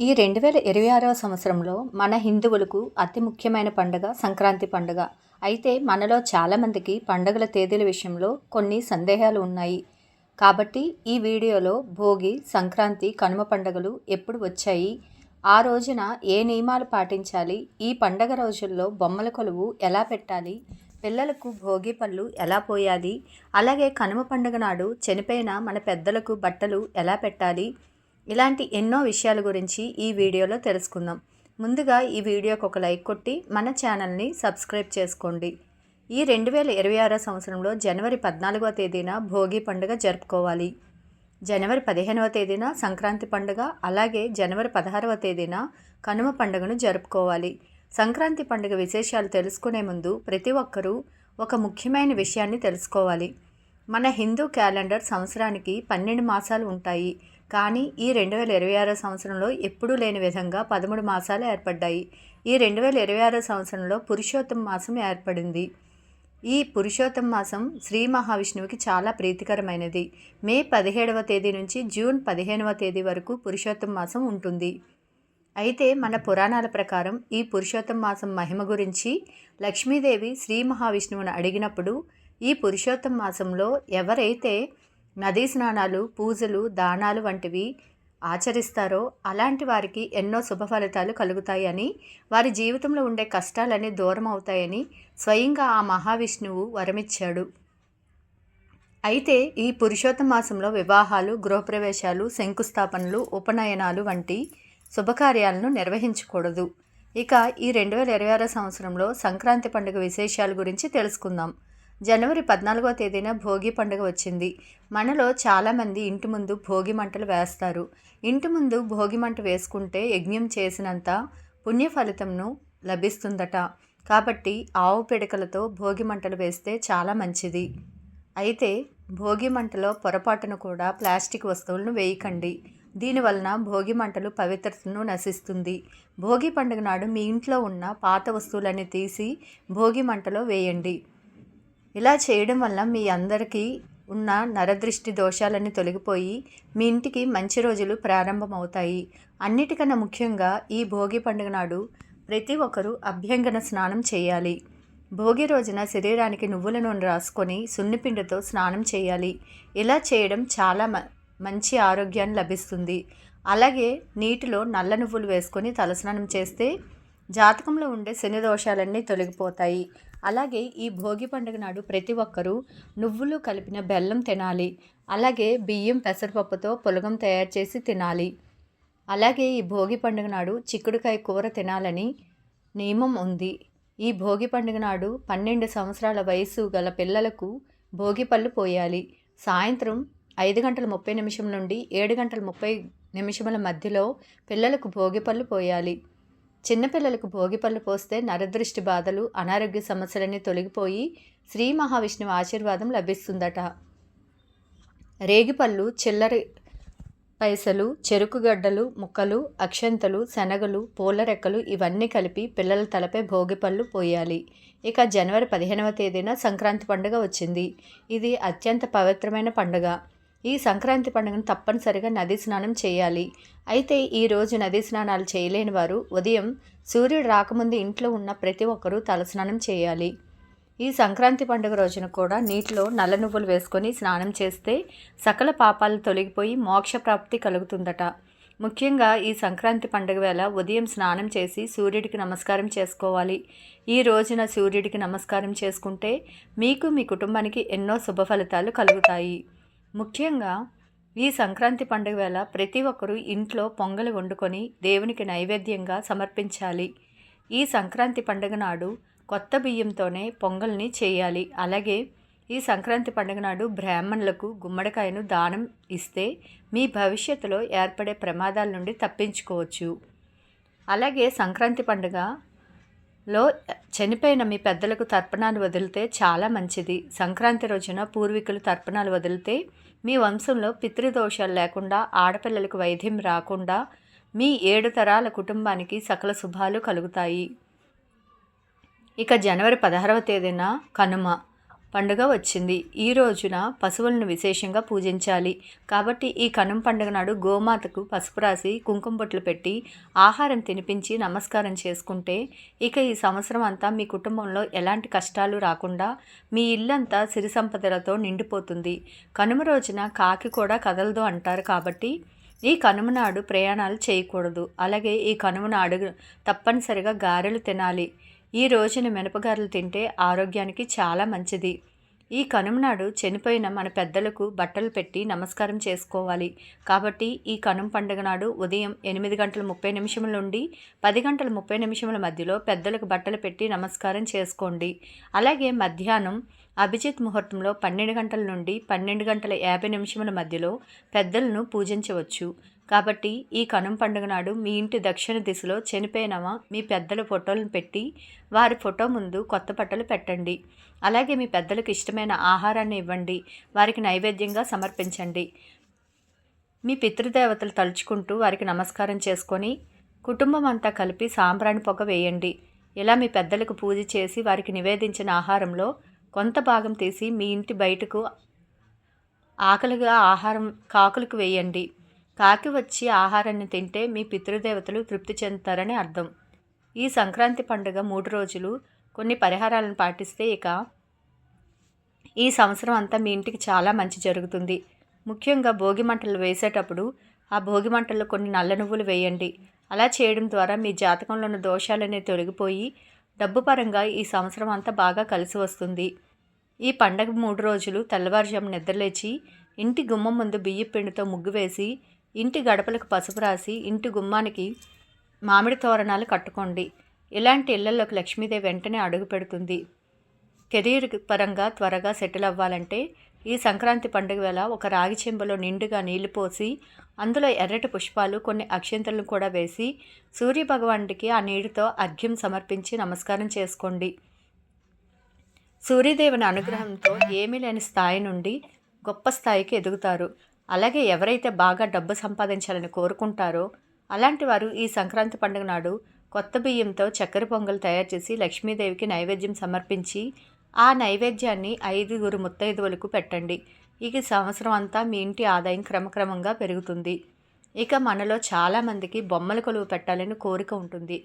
ఈ రెండు వేల ఇరవై ఆరవ సంవత్సరంలో మన హిందువులకు అతి ముఖ్యమైన పండుగ సంక్రాంతి పండుగ. అయితే మనలో చాలామందికి పండుగల తేదీల విషయంలో కొన్ని సందేహాలు ఉన్నాయి. కాబట్టి ఈ వీడియోలో భోగి సంక్రాంతి కనుమ పండుగలు ఎప్పుడు వచ్చాయి? ఆ రోజున ఏ నియమాలు పాటించాలి? ఈ పండగ రోజుల్లో బొమ్మల కొలువు ఎలా పెట్టాలి? పిల్లలకు భోగి పళ్ళు ఎలా పోయాలి? అలాగే కనుమ పండుగ నాడు చనిపోయిన మన పెద్దలకు బట్టలు ఎలా పెట్టాలి? ఇలాంటి ఎన్నో విషయాల గురించి ఈ వీడియోలో తెలుసుకుందాం. ముందుగా ఈ వీడియోకి ఒక లైక్ కొట్టి మన ఛానల్ని సబ్స్క్రైబ్ చేసుకోండి. ఈ రెండు వేల ఇరవై ఆరో సంవత్సరంలో జనవరి పద్నాలుగవ తేదీన భోగి పండుగ జరుపుకోవాలి. జనవరి పదిహేనవ తేదీన సంక్రాంతి పండుగ అలాగే జనవరి పదహారవ తేదీన కనుమ పండుగను జరుపుకోవాలి. సంక్రాంతి పండుగ విశేషాలు తెలుసుకునే ముందు ప్రతి ఒక్కరూ ఒక ముఖ్యమైన విషయాన్ని తెలుసుకోవాలి. మన హిందూ క్యాలెండర్ సంవత్సరానికి పన్నెండు మాసాలు ఉంటాయి. కానీ ఈ రెండు వేల ఇరవై ఆరో సంవత్సరంలో ఎప్పుడూ లేని విధంగా పదమూడు మాసాలు ఏర్పడ్డాయి. ఈ రెండు వేల ఇరవై ఆరో సంవత్సరంలో పురుషోత్తమ మాసం ఏర్పడింది. ఈ పురుషోత్తమ మాసం శ్రీ మహావిష్ణువుకి చాలా ప్రీతికరమైనది. మే పదిహేడవ తేదీ నుంచి జూన్ పదిహేనవ తేదీ వరకు పురుషోత్తమ మాసం ఉంటుంది. అయితే మన పురాణాల ప్రకారం ఈ పురుషోత్తమ మాసం మహిమ గురించి లక్ష్మీదేవి శ్రీ మహావిష్ణువును అడిగినప్పుడు ఈ పురుషోత్తమ మాసంలో ఎవరైతే నదీ స్నానాలు పూజలు దానాలు వంటివి ఆచరిస్తారో అలాంటి వారికి ఎన్నో శుభ ఫలితాలు కలుగుతాయని వారి జీవితంలో ఉండే కష్టాలన్నీ దూరం అవుతాయని స్వయంగా ఆ మహావిష్ణువు వరమిచ్చాడు. అయితే ఈ పురుషోత్తమ మాసంలో వివాహాలు గృహప్రవేశాలు శంకుస్థాపనలు ఉపనయనాలు వంటి శుభకార్యాలను నిర్వహించకూడదు. ఇక ఈ రెండు వేల ఇరవై ఆరో సంవత్సరంలో సంక్రాంతి పండుగ విశేషాల గురించి తెలుసుకుందాం. జనవరి పద్నాలుగో తేదీన భోగి పండుగ వచ్చింది. మనలో చాలామంది ఇంటి ముందు భోగి మంటలు వేస్తారు. ఇంటి ముందు భోగి మంట వేసుకుంటే యజ్ఞం చేసినంత పుణ్య ఫలితంను లభిస్తుందట. కాబట్టి ఆవు పిడకలతో భోగి మంటలు వేస్తే చాలా మంచిది. అయితే భోగి మంటలో పొరపాటును కూడా ప్లాస్టిక్ వస్తువులను వేయకండి. దీనివలన భోగి మంటలు పవిత్రతను నశిస్తుంది. భోగి పండుగ నాడు మీ ఇంట్లో ఉన్న పాత వస్తువులన్నీ తీసి భోగి మంటలో వేయండి. ఇలా చేయడం వల్ల మీ అందరికీ ఉన్న నరదృష్టి దోషాలన్నీ తొలగిపోయి మీ ఇంటికి మంచి రోజులు ప్రారంభమవుతాయి. అన్నిటికన్నా ముఖ్యంగా ఈ భోగి పండుగ నాడు ప్రతి ఒక్కరూ అభ్యంగన స్నానం చేయాలి. భోగి రోజున శరీరానికి నువ్వుల నూనె రాసుకొని సున్నిపిండితో స్నానం చేయాలి. ఇలా చేయడం చాలా మంచి ఆరోగ్యాన్ని లభిస్తుంది. అలాగే నీటిలో నల్ల నువ్వులు వేసుకొని తలస్నానం చేస్తే జాతకంలో ఉండే శని దోషాలన్నీ తొలగిపోతాయి. అలాగే ఈ భోగి పండుగ నాడు ప్రతి ఒక్కరూ నువ్వులు కలిపిన బెల్లం తినాలి. అలాగే బియ్యం పెసరపప్పుతో పులగం తయారు చేసి తినాలి. అలాగే ఈ భోగి పండుగ నాడు చిక్కుడుకాయ కూర తినాలని నియమం ఉంది. ఈ భోగి పండుగ నాడు పన్నెండు సంవత్సరాల వయసు గల పిల్లలకు భోగి పళ్ళు పోయాలి. సాయంత్రం ఐదు గంటల ముప్పై నిమిషం నుండి ఏడు గంటల ముప్పై నిమిషముల మధ్యలో పిల్లలకు భోగి పళ్ళు పోయాలి. చిన్నపిల్లలకు భోగిపళ్ళు పోస్తే నరదృష్టి బాధలు అనారోగ్య సమస్యలన్నీ తొలగిపోయి శ్రీ మహావిష్ణువు ఆశీర్వాదం లభిస్తుందట. రేగిపళ్ళు చిల్లరి పైసలు చెరుకు గడ్డలు ముక్కలు అక్షంతలు శనగలు పూలరెక్కలు ఇవన్నీ కలిపి పిల్లల తలపై భోగిపళ్ళు పోయాలి. ఇక జనవరి పదిహేనవ తేదీన సంక్రాంతి పండుగ వచ్చింది. ఇది అత్యంత పవిత్రమైన పండుగ. ఈ సంక్రాంతి పండుగను తప్పనిసరిగా నది స్నానం చేయాలి. అయితే ఈరోజు నది స్నానాలు చేయలేని వారు ఉదయం సూర్యుడు రాకముందు ఇంట్లో ఉన్న ప్రతి ఒక్కరూ తలస్నానం చేయాలి. ఈ సంక్రాంతి పండుగ రోజున కూడా నీటిలో నల్ల నువ్వులు వేసుకొని స్నానం చేస్తే సకల పాపాలు తొలగిపోయి మోక్ష ప్రాప్తి కలుగుతుందట. ముఖ్యంగా ఈ సంక్రాంతి పండుగ వేళ ఉదయం స్నానం చేసి సూర్యుడికి నమస్కారం చేసుకోవాలి. ఈ రోజున సూర్యుడికి నమస్కారం చేసుకుంటే మీకు మీ కుటుంబానికి ఎన్నో శుభ ఫలితాలు కలుగుతాయి. ముఖ్యంగా ఈ సంక్రాంతి పండుగ వేళ ప్రతి ఒక్కరూ ఇంట్లో పొంగలి వండుకొని దేవునికి నైవేద్యంగా సమర్పించాలి. ఈ సంక్రాంతి పండుగ నాడు కొత్త బియ్యంతోనే పొంగల్ని చేయాలి. అలాగే ఈ సంక్రాంతి పండుగ నాడు బ్రాహ్మణులకు గుమ్మడికాయను దానం ఇస్తే మీ భవిష్యత్తులో ఏర్పడే ప్రమాదాల నుండి తప్పించుకోవచ్చు. అలాగే సంక్రాంతి పండుగ లో చనిపోయిన మీ పెద్దలకు తర్పణాలు వదిలితే చాలా మంచిది. సంక్రాంతి రోజున పూర్వీకులు తర్పణాలు వదిలితే మీ వంశంలో పితృదోషాలు లేకుండా ఆడపిల్లలకు వైద్యం రాకుండా మీ ఏడు తరాల కుటుంబానికి సకల శుభాలు కలుగుతాయి. ఇక జనవరి పదహారవ తేదీన కనుమ. పండుగ వచ్చింది. ఈ రోజున పశువులను విశేషంగా పూజించాలి. కాబట్టి ఈ కనుమ పండుగ నాడు గోమాతకు పసుపు రాసి కుంకుమ బొట్లు పెట్టి ఆహారం తినిపించి నమస్కారం చేసుకుంటే ఇక ఈ సంవత్సరం అంతా మీ కుటుంబంలో ఎలాంటి కష్టాలు రాకుండా మీ ఇల్లంతా సిరి సంపదలతో నిండిపోతుంది. కనుమ రోజున కాకి కూడా కదలదు అంటారు కాబట్టి ఈ కనుమ నాడు ప్రయాణాలు చేయకూడదు. అలాగే ఈ కనుమ నాడు తప్పనిసరిగా గారెలు తినాలి. ఈ రోజున మినపగారలు తింటే ఆరోగ్యానికి చాలా మంచిది. ఈ కనుమ నాడు చనిపోయిన మన పెద్దలకు బట్టలు పెట్టి నమస్కారం చేసుకోవాలి. కాబట్టి ఈ కనుమ పండుగ నాడు ఉదయం ఎనిమిది గంటల ముప్పై నిమిషముల నుండి పది గంటల ముప్పై నిమిషముల మధ్యలో పెద్దలకు బట్టలు పెట్టి నమస్కారం చేసుకోండి. అలాగే మధ్యాహ్నం అభిజిత్ ముహూర్తంలో పన్నెండు గంటల నుండి పన్నెండు గంటల యాభై నిమిషముల మధ్యలో పెద్దలను పూజించవచ్చు. కాబట్టి ఈ కనుమ పండుగ నాడు మీ ఇంటి దక్షిణ దిశలో చనిపోయినవా మీ పెద్దల ఫోటోలను పెట్టి వారి ఫోటో ముందు కొత్త బట్టలు పెట్టండి. అలాగే మీ పెద్దలకు ఇష్టమైన ఆహారాన్ని ఇవ్వండి. వారికి నైవేద్యంగా సమర్పించండి. మీ పితృదేవతలు తలుచుకుంటూ వారికి నమస్కారం చేసుకొని కుటుంబం అంతా కలిపి సాంబ్రాణి పొగ వేయండి. ఇలా మీ పెద్దలకు పూజ చేసి వారికి నివేదించిన ఆహారంలో కొంత భాగం తీసి మీ ఇంటి బయటకు ఆకలిగా ఆహారం కాకులకు వేయండి. కాకి వచ్చి ఆహారాన్ని తింటే మీ పితృదేవతలు తృప్తి చెందుతారని అర్థం. ఈ సంక్రాంతి పండుగ మూడు రోజులు కొన్ని పరిహారాలను పాటిస్తే ఇక ఈ సంవత్సరం అంతా మీ ఇంటికి చాలా మంచి జరుగుతుంది. ముఖ్యంగా భోగి మంటలు వేసేటప్పుడు ఆ భోగి మంటల్లో కొన్ని నల్ల నువ్వులు వేయండి. అలా చేయడం ద్వారా మీ జాతకంలో ఉన్న దోషాలనే తొలగిపోయి డబ్బు పరంగా ఈ సంవత్సరం అంతా బాగా కలిసి వస్తుంది. ఈ పండగ మూడు రోజులు తెల్లవారుజాము నిద్రలేచి ఇంటి గుమ్మం ముందు బియ్య పిండితో ముగ్గు వేసి ఇంటి గడపలకు పసుపు రాసి ఇంటి గుమ్మానికి మామిడి తోరణాలు కట్టుకోండి. ఇలాంటి ఇళ్ళలోకి లక్ష్మీదేవి వెంటనే అడుగు పెడుతుంది. కెరీర్ పరంగా త్వరగా సెటిల్ అవ్వాలంటే ఈ సంక్రాంతి పండుగ వేళ ఒక రాగి చెంబలో నిండుగా నీళ్ళు పోసి అందులో ఎర్రటి పుష్పాలు కొన్ని అక్షంతలను కూడా వేసి సూర్యభగవానుడికి ఆ నీటితో అర్ఘ్యం సమర్పించి నమస్కారం చేసుకోండి. సూర్యదేవుని అనుగ్రహంతో ఏమీ లేని స్థాయి నుండి గొప్ప స్థాయికి ఎదుగుతారు. అలాగే ఎవరైతే బాగా డబ్బు సంపాదించాలని కోరుకుంటారో అలాంటి వారు ఈ సంక్రాంతి పండుగ నాడు కొత్త బియ్యంతో చక్కెర పొంగల్ తయారు చేసి లక్ష్మీదేవికి నైవేద్యం సమర్పించి ఆ నైవేద్యాన్ని ఐదుగురు ముత్తైదువులకు పెట్టండి. ఇక సంవత్సరం అంతా మీ ఇంటి ఆదాయం క్రమక్రమంగా పెరుగుతుంది. ఇక మనలో చాలామందికి బొమ్మల కొలువు పెట్టాలని కోరిక ఉంటుంది.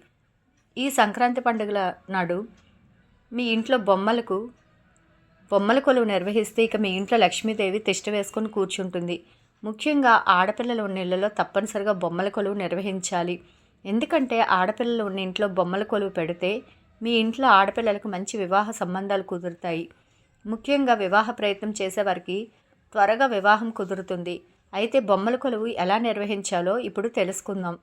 ఈ సంక్రాంతి పండుగల నాడు మీ ఇంట్లో బొమ్మలకు బొమ్మల కొలువు నిర్వహిస్తే ఇక మీ ఇంట్లో లక్ష్మీదేవి తిష్ట వేసుకొని కూర్చుంటుంది. ముఖ్యంగా ఆడపిల్లలు ఉన్న ఇళ్ళలో తప్పనిసరిగా బొమ్మల కొలువు నిర్వహించాలి. ఎందుకంటే ఆడపిల్లలు ఉన్న ఇంట్లో బొమ్మల కొలువు పెడితే మీ ఇంట్లో ఆడపిల్లలకు మంచి వివాహ సంబంధాలు కుదురుతాయి. ముఖ్యంగా వివాహ ప్రయత్నం చేసేవారికి త్వరగా వివాహం కుదురుతుంది. అయితే బొమ్మల కొలువు ఎలా నిర్వహించాలో ఇప్పుడు తెలుసుకుందాం.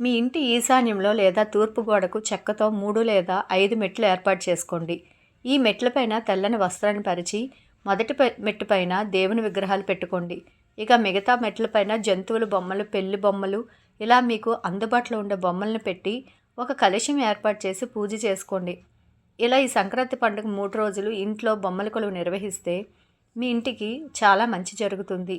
మీ ఇంటి ఈశాన్యంలో లేదా తూర్పు గోడకు చెక్కతో మూడు లేదా ఐదు మెట్లు ఏర్పాటు చేసుకోండి. ఈ మెట్లపైన తెల్లని వస్త్రాన్ని పరిచి మొదటి మెట్టుపైన దేవుని విగ్రహాలు పెట్టుకోండి. ఇక మిగతా మెట్లపైన జంతువుల బొమ్మలు పెళ్ళి బొమ్మలు ఇలా మీకు అందుబాటులో ఉండే బొమ్మలను పెట్టి ఒక కలశం ఏర్పాటు చేసి పూజ చేసుకోండి. ఇలా ఈ సంక్రాంతి పండుగ మూడు రోజులు ఇంట్లో బొమ్మల కొలువు నిర్వహిస్తే మీ ఇంటికి చాలా మంచి జరుగుతుంది.